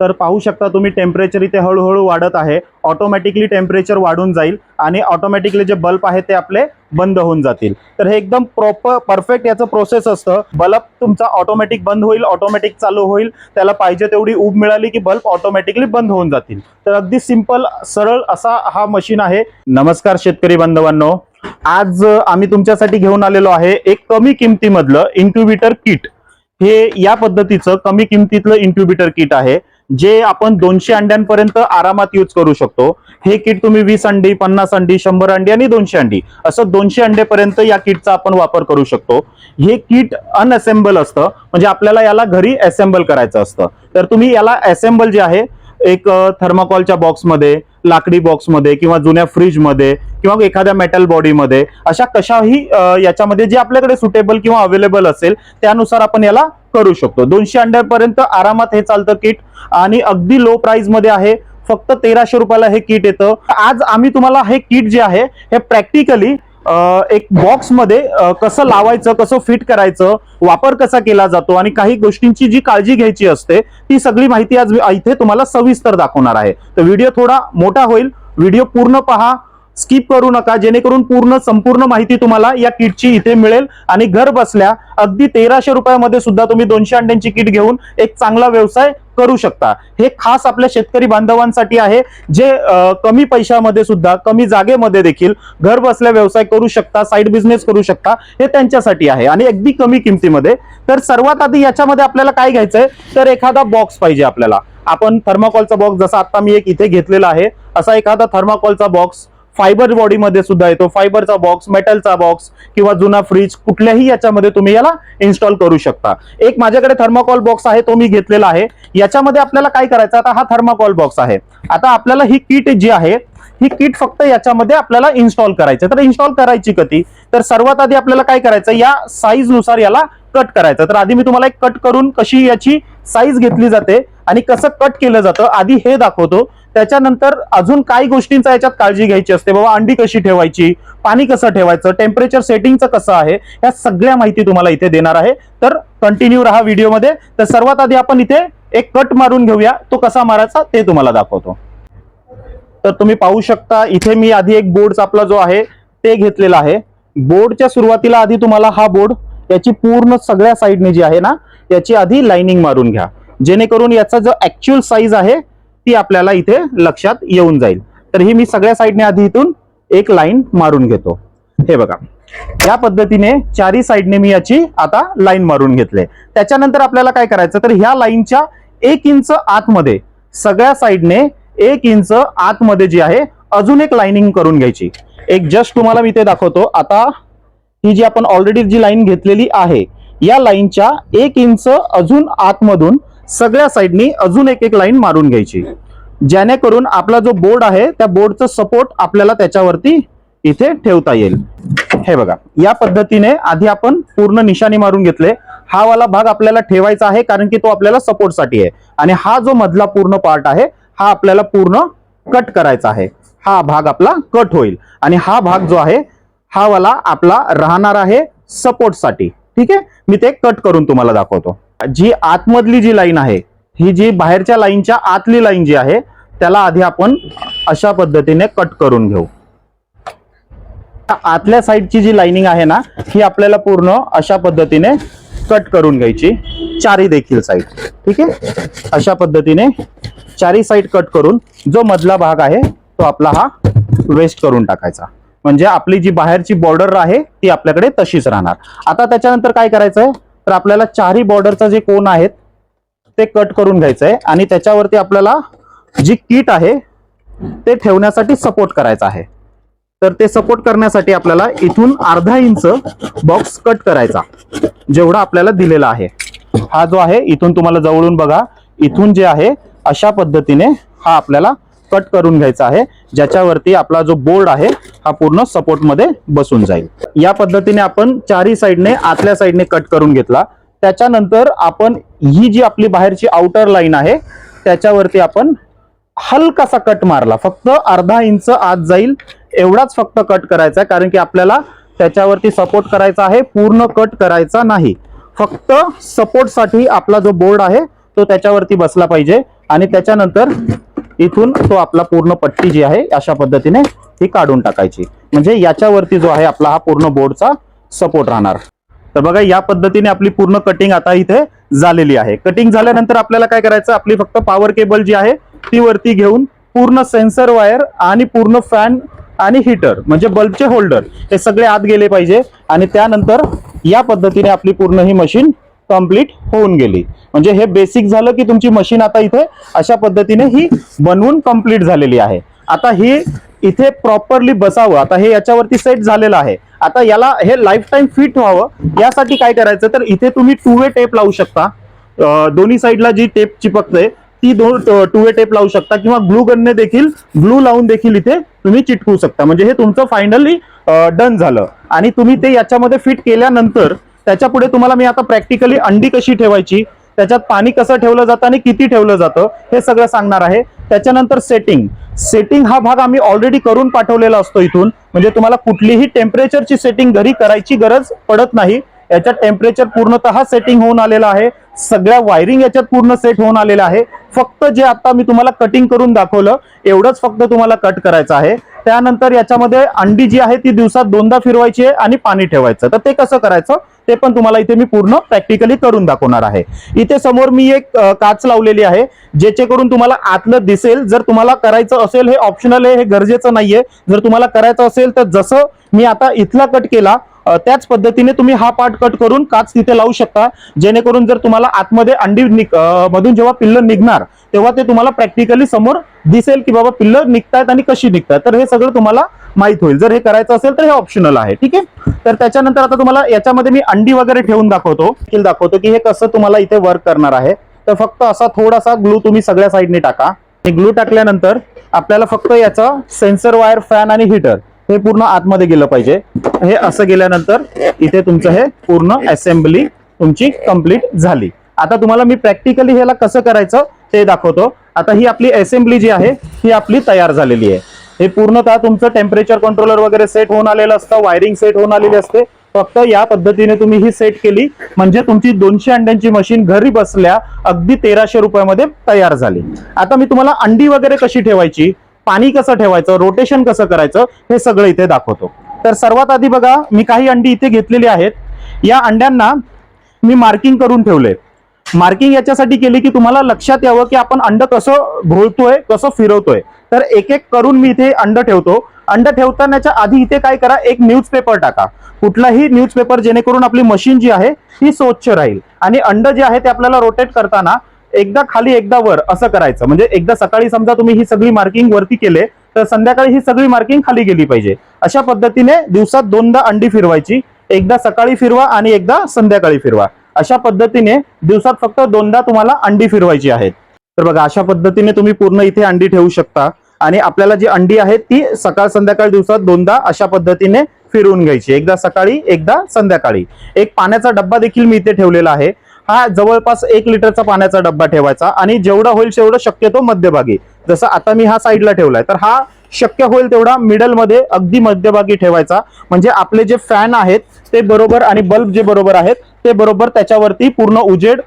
तर पाहू शकता तुम्ही टेम्परेचर इथे हळूहळू वाढत आहे. ऑटोमॅटिकली टेम्परेचर वाढून जाईल आणि ऑटोमॅटिकली जे बल्ब आहे ते आपले बंद होऊन जातील. तर हे एकदम प्रॉपर परफेक्ट याचं प्रोसेस असतं. बल्ब तुमचा ऑटोमॅटिक बंद होईल ऑटोमॅटिक चालू होईल. त्याला पाहिजे तेवढी ऊब मिळाली की बल्ब ऑटोमॅटिकली बंद होऊन जातील. तर अगदी सिंपल सरळ असा हा मशीन आहे. नमस्कार शेतकरी बांधवांनो. आज आम्ही तुमच्यासाठी घेऊन आलेलो आहे एक कमी किमतीमधलं इन्क्युबेटर किट हे या पद्धतीचं कमी किमतीतलं इन्क्युबेटर किट आहे. जे आपण दोनशे अंड्यांपर्यंत आरामात यूज करू शकतो हे किट तुम्ही वीस अंडी पन्नास अंडी शंभर अंडी आणि दोनशे अंडी असं दोनशे अंडेपर्यंत या किटचा आपण वापर करू शकतो. हे किट अनअसेंबल असतं म्हणजे आपल्याला याला घरी असेंबल करायचं असतं. तर तुम्ही याला असेंबल जे आहे एक थर्माकॉलच्या बॉक्समध्ये लाकडी बॉक्समध्ये किंवा जुन्या फ्रीजमध्ये किंवा एखाद्या मेटल बॉडीमध्ये अशा कशाही याच्यामध्ये जे आपल्याकडे सुटेबल किंवा अवेलेबल असेल त्यानुसार आपण याला करू शकतो. दोनशे अंड्यापर्यंत आरामात हे चालतं किट आणि अगदी लो प्राईजमध्ये आहे. फक्त तेराशे रुपयाला हे किट येतं. आज आम्ही तुम्हाला हे किट जे आहे हे प्रॅक्टिकली एक बॉक्समध्ये कसं लावायचं कसं फिट करायचं वापर कसा केला जातो आणि काही गोष्टींची जी काळजी घ्यायची असते ती सगळी माहिती आज इथे तुम्हाला सविस्तर दाखवणार आहे. तर व्हिडिओ थोडा मोठा होईल. व्हिडिओ पूर्ण पहा. स्किप करू नका. जेणेकरून पूर्ण संपूर्ण माहिती तुम्हाला या किटची इथे मिळेल. आणि घर बसल्या अगदी तेराशे रुपयामध्ये सुद्धा तुम्ही दोनशे अंड्यांची किट घेऊन एक चांगला व्यवसाय करू शकता. हे खास आपल्या शेतकरी बांधवांसाठी आहे जे कमी पैशामध्ये सुद्धा कमी जागेमध्ये देखील घर बसल्या व्यवसाय करू शकता साईड बिझनेस करू शकता हे त्यांच्यासाठी आहे. आणि अगदी कमी किमतीमध्ये. तर सर्वात आधी याच्यामध्ये आपल्याला काय घ्यायचंय? तर एखादा बॉक्स पाहिजे आपल्याला. आपण थर्माकॉलचा बॉक्स जसा आता मी एक इथे घेतलेला आहे असा एखादा थर्माकॉलचा बॉक्स फायबर बॉडीमध्ये सुद्धा येतो. फायबरचा बॉक्स मेटलचा बॉक्स किंवा जुना फ्रीज कुठल्याही याच्यामध्ये तुम्ही याला इन्स्टॉल करू शकता. एक माझ्याकडे थर्माकॉल बॉक्स आहे तो मी घेतलेला आहे. याच्यामध्ये आपल्याला काय करायचं? आता हा थर्माकॉल बॉक्स आहे. आता आपल्याला ही किट जी आहे ही किट फक्त याच्यामध्ये आपल्याला इन्स्टॉल करायचं तर इन्स्टॉल करायची कधी? तर सर्वात आधी आपल्याला काय करायचं या साईजनुसार याला कट करायचं तर आधी मी तुम्हाला एक कट करून कशी याची साईज घेतली जाते आणि कसं कट केलं जातं आधी हे दाखवतो. त्याच्यानंतर अजून काही गोष्टींचा याच्यात काळजी घ्यायची असते. बाबा अंडी कशी ठेवायची? पाणी कसं ठेवायचं? टेम्परेचर सेटिंगचं कसं आहे? या सगळ्या माहिती तुम्हाला इथे देणार आहे. तर कंटिन्यू राहा व्हिडिओमध्ये. तर सर्वात आधी आपण इथे एक कट मारून घेऊया. तो कसा मारायचा ते तुम्हाला दाखवतो. तर तुम्ही पाहू शकता इथे मी आधी एक बोर्ड आपला जो आहे ते घेतलेला आहे. बोर्डच्या सुरुवातीला आधी तुम्हाला हा बोर्ड याची पूर्ण सगळ्या साईडने जी आहे ना याची आधी लाइनिंग मारून घ्या. जेणेकरून याचा जो ऍक्च्युअल साईज आहे ती आपल्याला इथे लक्षात येऊन जाईल. तर ही मी सगळ्या साईडने आधी इथून एक लाईन मारून घेतो. हे बघा. या पद्धतीने चारी साईडने मी याची आता लाईन मारून घेतले. त्याच्यानंतर आपल्याला काय करायचं? तर ह्या लाईनच्या एक इंच आतमध्ये सगळ्या साईडने एक इंच आतमध्ये जी आहे अजून एक लाईनिंग करून घ्यायची. एक जस्ट तुम्हाला मी ते दाखवतो. आता ही जी आपण ऑलरेडी जी लाईन घेतलेली आहे या लाईनच्या एक इंच अजून आतमधून सगळ्या साईडनी अजून एक एक लाईन मारून घ्यायची. जेणेकरून आपला जो बोर्ड आहे त्या बोर्डचं सपोर्ट आपल्याला त्याच्यावरती इथे ठेवता येईल. हे बघा या पद्धतीने आधी आपण पूर्ण निशाणी मारून घेतले. हा वाला भाग आपल्याला ठेवायचा आहे कारण की तो आपल्याला सपोर्टसाठी आहे. आणि हा जो मधला पूर्ण पार्ट आहे हा आपल्याला पूर्ण कट करायचा आहे. हा भाग आपला कट होईल. आणि हा भाग जो आहे हा वाला आपला राहणार आहे सपोर्टसाठी ठीक आहे? मी ते कट करून तुम्हाला दाखवतो. जी आतमधली जी लाईन आहे ही जी बाहेरच्या लाईनच्या आतली लाईन जी आहे त्याला आधी आपण अशा पद्धतीने कट करून घेऊ. आतल्या साईडची जी लाइनिंग आहे ना ही आपल्याला पूर्ण अशा पद्धतीने कट करून घ्यायची. चारी देखील साईड. ठीक आहे? अशा पद्धतीने चारी साईड कट करून जो मधला भाग आहे तो आपला हा वेस्ट करून टाकायचा. म्हणजे आपली जी बाहेरची बॉर्डर आहे ती आपल्याकडे तशीच राहणार. आता त्याच्यानंतर काय करायचं आहे तर आपल्याला चारही बॉर्डरचा जे कोण आहेत ते कट करून घ्यायचं आहे आणि त्याच्यावरती आपल्याला जी किट आहे ते ठेवण्यासाठी सपोर्ट करायचा आहे. तर ते सपोर्ट करण्यासाठी आपल्याला इथून अर्धा इंच बॉक्स कट करायचा जेवढा आपल्याला दिलेला आहे. हा जो आहे इथून तुम्हाला जवळून बघा इथून जे आहे अशा पद्धतीने हा आपल्याला कट करून घ्यायचा आहे ज्याच्यावरती आपला जो बोर्ड आहे हा पूर्ण सपोर्टमध्ये बसून जाईल. या पद्धतीने आपण चारही साईडने आतल्या साईडने कट करून घेतला. त्याच्यानंतर आपण ही जी आपली बाहेरची आउटर लाईन आहे त्याच्यावरती आपण हलकासा कट मारला. फक्त अर्धा इंच आत जाईल एवढाच फक्त कट करायचा आहे कारण की आपल्याला त्याच्यावरती सपोर्ट करायचा आहे पूर्ण कट करायचा नाही. फक्त सपोर्टसाठी आपला जो बोर्ड आहे तो त्याच्यावरती बसला पाहिजे. आणि त्याच्यानंतर इथून तो आपला पूर्ण पट्टी जी आहे अशा पद्धतीने ही काढून टाकायची. म्हणजे याच्यावरती जो आहे आपला हा पूर्ण बोर्डचा सपोर्ट राहणार. तर बघा या पद्धतीने आपली पूर्ण कटिंग आता इथे झालेली आहे. कटिंग झाल्यानंतर आपल्याला काय करायचं? आपली फक्त पॉवर केबल जी आहे ती वरती घेऊन पूर्ण सेन्सर वायर आणि पूर्ण फॅन आणि हीटर म्हणजे बल्बचे होल्डर हे सगळे आत गेले पाहिजे. आणि त्यानंतर या पद्धतीने आपली पूर्ण ही मशीन कंप्लीट होऊन गेली. म्हणजे हे बेसिक झालं की तुमची मशीन आता इथे अशा पद्धतीने ही बनवून कंप्लीट झालेली आहे. आता ही इथे प्रॉपरली बसावं. आता हे याच्यावरती सेट झालेलं आहे. आता याला हे लाईफ टाईम फिट व्हावं. यासाठी काय करायचं? तर इथे तुम्ही टू वे टेप लावू शकता. दोन्ही साईडला जी टेप चिपकते ती दोन टू वे टेप लावू शकता. किंवा ग्लू गनने देखील ग्लू लावून देखील इथे तुम्ही चिटकवू शकता. म्हणजे हे तुमचं फायनली डन झालं. आणि तुम्ही ते याच्यामध्ये फिट केल्यानंतर त्याच्या पुढे तुम्हाला मी आता प्रॅक्टिकली अंडी कशी ठेवायची त्याच्यात पाणी कसं ठेवलं जातं आणि किती ठेवलं जातं हे सगळं सांगणार आहे. त्याच्यानंतर सेटिंग सेटिंग हा भाग आम्ही ऑलरेडी करून पाठवलेला असतो इथून. म्हणजे तुम्हाला कुठलीही टेम्परेचरची सेटिंग घरी करायची गरज पडत नाही. याच्यात टेम्परेचर पूर्णतः सेटिंग होऊन आलेलं आहे. सगळ्या वायरिंग याच्यात पूर्ण सेट होऊन आलेलं आहे. फक्त जे आता मी तुम्हाला कटिंग करून दाखवलं एवढंच फक्त तुम्हाला कट करायचं आहे. त्यानंतर याच्यामध्ये अंडी जी आहे ती दिवसात दोनदा फिरवायची आहे आणि पाणी ठेवायचं. तर ते कसं करायचं? ते पण तुम्हाला इथे मी पूर्ण प्रॅक्टिकली करून दाखवणार आहे. इथे समोर मी एक काच लावलेली आहे ज्याच्याकडून तुम्हाला आतलं दिसेल. जर तुम्हाला करायचं असेल हे ऑप्शनल आहे हे गरजेचं नाहीये. जर तुम्हाला करायचं असेल तर जसं मी आता इथला कट केला त्याच पद्धतीने तुम्ही हा पार्ट कट करून काच तिथे लावू शकता. जेणेकरून जर तुम्हाला आतमध्ये अंडी निघ- मधून जेव्हा पिल्लं निघणार तेव्हा ते तुम्हाला प्रॅक्टिकली समोर दिसेल की बाबा पिल्लर निघतायत आणि कशी निघतात तर हे सगळं तुम्हाला माहीत होईल. जर हे करायचं असेल तर हे ऑप्शनल आहे. ठीक आहे? तर त्याच्यानंतर आता तुम्हाला याच्यामध्ये मी अंडी वगैरे ठेवून दाखवतो. दाखवतो की हे कसं तुम्हाला इथे वर्क करणार आहे. तर फक्त असा थोडासा ग्लू तुम्ही सगळ्या साईडने टाका. हे ग्लू टाकल्यानंतर आपल्याला फक्त याचा सेन्सर वायर फॅन आणि हीटर हे पूर्ण आतमध्ये गेलं पाहिजे. हे असं गेल्यानंतर इथे तुमचं हे पूर्ण असेंब्ली तुमची कंप्लीट झाली. आता तुम्हाला मी प्रॅक्टिकली ह्याला कसं करायचं ते दाखवतो. आता ही आपली असेंब्ली जी आहे ही आपली तयार झालेली आहे. हे पूर्णतः तुमचं टेम्परेचर कंट्रोलर वगैरे सेट होऊन आलेलं असतं वायरिंग सेट होऊन आलेली असते. फक्त या पद्धतीने तुम्ही ही सेट केली म्हणजे तुमची दोनशे अंड्यांची मशीन घरी बसल्या अगदी तेराशे रुपयामध्ये तयार झाली. आता मी तुम्हाला अंडी वगैरे कशी ठेवायची पाणी कसं ठेवायचं रोटेशन कसं करायचं हे सगळं इथे दाखवतो. तर सर्वात आधी बघा मी काही अंडी इथे घेतलेली आहेत. या अंड्यांना मी मार्किंग करून ठेवले मार्किंग याच्यासाठी केली की तुम्हाला लक्षात यावं की आपण अंड कसं घोळतोय कसं फिरवतोय. तर एक एक करून मी इथे अंड ठेवतो. अंड ठेवतानाच्या आधी इथे काय करा एक न्यूजपेपर टाका. कुठलाही न्यूजपेपर जेणेकरून आपली मशीन जी आहे ती स्वच्छ राहील. आणि अंड जे आहे ते आपल्याला रोटेट करताना एकदा खाली एकदा वर असं करायचं. म्हणजे एकदा सकाळी समजा तुम्ही ही सगळी मार्किंग वरती केले तर संध्याकाळी ही सगळी मार्किंग खाली गेली पाहिजे. अशा पद्धतीने दिवसात दोनदा अंडी फिरवायची. एकदा सकाळी फिरवा आणि एकदा संध्याकाळी फिरवा. अशा पद्धतीने दिवसात फक्त दोनदा तुम्हाला अंडी फिरवायची आहेत. तर बघा अशा पद्धतीने तुम्ही पूर्ण इथे अंडी ठेवू शकता. आणि आपल्याला जी अंडी आहेत ती सकाळ संध्याकाळ दिवसात दोनदा अशा पद्धतीने फिरवून घ्यायची. एकदा सकाळी एकदा संध्याकाळी. एक पाण्याचा डब्बा देखील मी इथे ठेवलेला आहे. हा जवळपास एक लिटरचा पाण्याचा डब्बा ठेवायचा आणि जेवढा होईल तेवढं शक्यतो मध्यभागी. जसं आता मी हा साईडला ठेवलाय तर हा शक्य होईल तेवढा मिडलमध्ये अगदी मध्यभागी ठेवायचा. म्हणजे आपले जे फॅन आहेत ते बरोबर आणि बल्ब जे बरोबर आहेत ते बरोबर त्याच्यावरती पूर्ण उजेड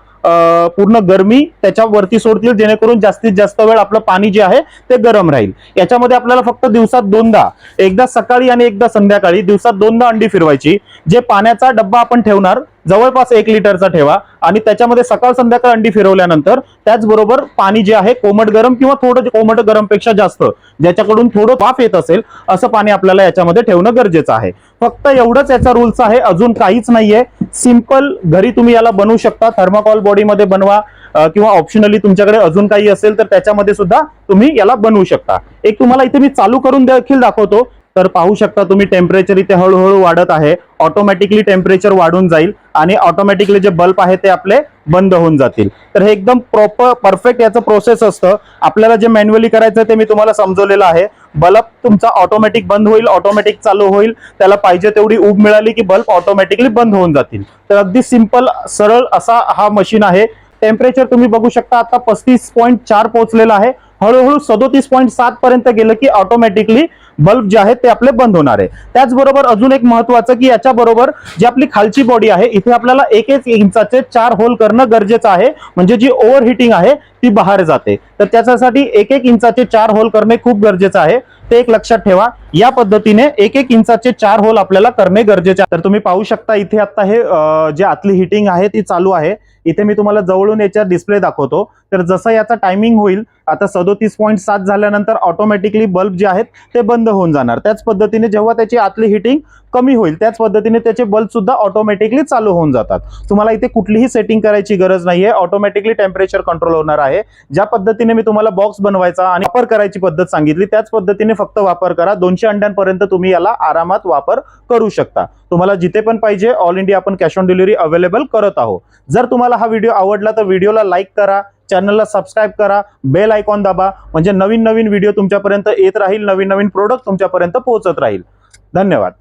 पूर्ण गरमी त्याच्यावरती सोडतील जेणेकरून जास्तीत जास्त वेळ आपलं पाणी जे आहे ते गरम राहील. याच्यामध्ये आपल्याला फक्त दिवसात दोनदा एकदा सकाळी आणि एकदा संध्याकाळी दिवसात दोनदा अंडी फिरवायची जे पाण्याचा डब्बा आपण ठेवणार जवळपास एक लिटरचा ठेवा आणि त्याच्यामध्ये सकाळ संध्याकाळ अंडी फिरवल्यानंतर त्याचबरोबर पाणी जे आहे कोमट गरम किंवा थोडं कोमट गरमपेक्षा जास्त ज्याच्याकडून थोडं वाफ येत असेल असं पाणी आपल्याला याच्यामध्ये ठेवणं गरजेचं आहे. फक्त एवढंच याचा रूल्स आहे अजून काहीच नाहीये. सिंपल घरी तुम्ही याला बनवू शकता थर्माकॉल बॉडीमध्ये बनवा किंवा ऑप्शनली तुमच्याकडे अजून काही असेल तर त्याच्यामध्ये सुद्धा तुम्ही याला बनवू शकता. एक तुम्हाला इथे मी चालू करून देखील दाखवतो तर पाहू शकता तुम्ही टेम्परेचर इथे हळूहळू वाढत आहे. ऑटोमॅटिकली टेम्परेचर वाढून जाईल आणि ऑटोमॅटिकली जे बल्ब आहे ते आपले बंद होऊन जातील. तर हे एकदम प्रॉपर परफेक्ट याचं प्रोसेस असतं. आपल्याला जे मॅन्युअली करायचं ते मी तुम्हाला समजवलेलं आहे. बल्ब तुमचा ऑटोमॅटिक बंद होईल ऑटोमॅटिक चालू होईल. त्याला पाहिजे तेवढी ऊब मिळाली की बल्ब ऑटोमॅटिकली बंद होऊन जातील. तर अगदी सिंपल सरळ असा हा मशीन आहे. टेम्परेचर तुम्ही बघू शकता आता पस्तीस पॉईंट चार पोहोचलेला आहे. हळूहळू सदोतीस पॉईंट सात पर्यंत गेलं की ऑटोमॅटिकली बल्ब जे आहेत ते आपले बंद होणार आहे. त्याचबरोबर अजून एक महत्वाचं की याच्या बरोबर जी आपली खालची बॉडी आहे इथे आपल्याला एक एक इंचाचे चार होल करणं गरजेचं आहे. म्हणजे जी ओव्हर हिटिंग आहे ती बाहेर जाते. तर त्याच्यासाठी एक एक इंचाचे चार होल करणे खूप गरजेचं आहे. ते एक लक्षात ठेवा. या पद्धतीने एक एक इंचाचे चार होल आपल्याला करणे गरजेचे आहे. तर तुम्ही पाहू शकता इथे आता हे जे आतली हिटिंग आहे ती चालू आहे. इथे मी तुम्हाला जवळून याच्या डिस्प्ले दाखवतो. तर जसं याचा टायमिंग होईल आता सदोतीस पॉईंट सात झाल्यानंतर ऑटोमॅटिकली बल्ब जे आहेत ते बंद बंद होऊन जाणार. त्याच पद्धतीने जेव्हा त्याची आतली हिटिंग कमी होईल त्याच पद्धतीने त्याचे बल्ब सुद्धा ऑटोमॅटिकली चालू होऊन जातात. तुम्हाला इथे कुठलीही सेटिंग करायची गरज नाहीये. ऑटोमॅटिकली टेम्परेचर कंट्रोल होणार आहे. ज्या पद्धतीने मी तुम्हाला बॉक्स बनवायचा आणि वापर करायची पद्धत सांगितली त्याच पद्धतीने फक्त वापर करा. दोनशे अंड्यांपर्यंत तुम्ही याला आरामात वापर करू शकता. तुम्हाला जिथे पण पाहिजे ऑल इंडिया आपण कॅश ऑन डिलिव्हरी अवेलेबल करत आहोत. जर तुम्हाला हा व्हिडिओ आवडला तर व्हिडिओला लाईक करा. चॅनलला सबस्क्राईब करा बेल आयकॉन दाबा म्हणजे नवीन नवीन व्हिडिओ तुमच्यापर्यंत येत राहील नवीन नवीन प्रोडक्ट तुमच्यापर्यंत पोहोचत राहील. धन्यवाद.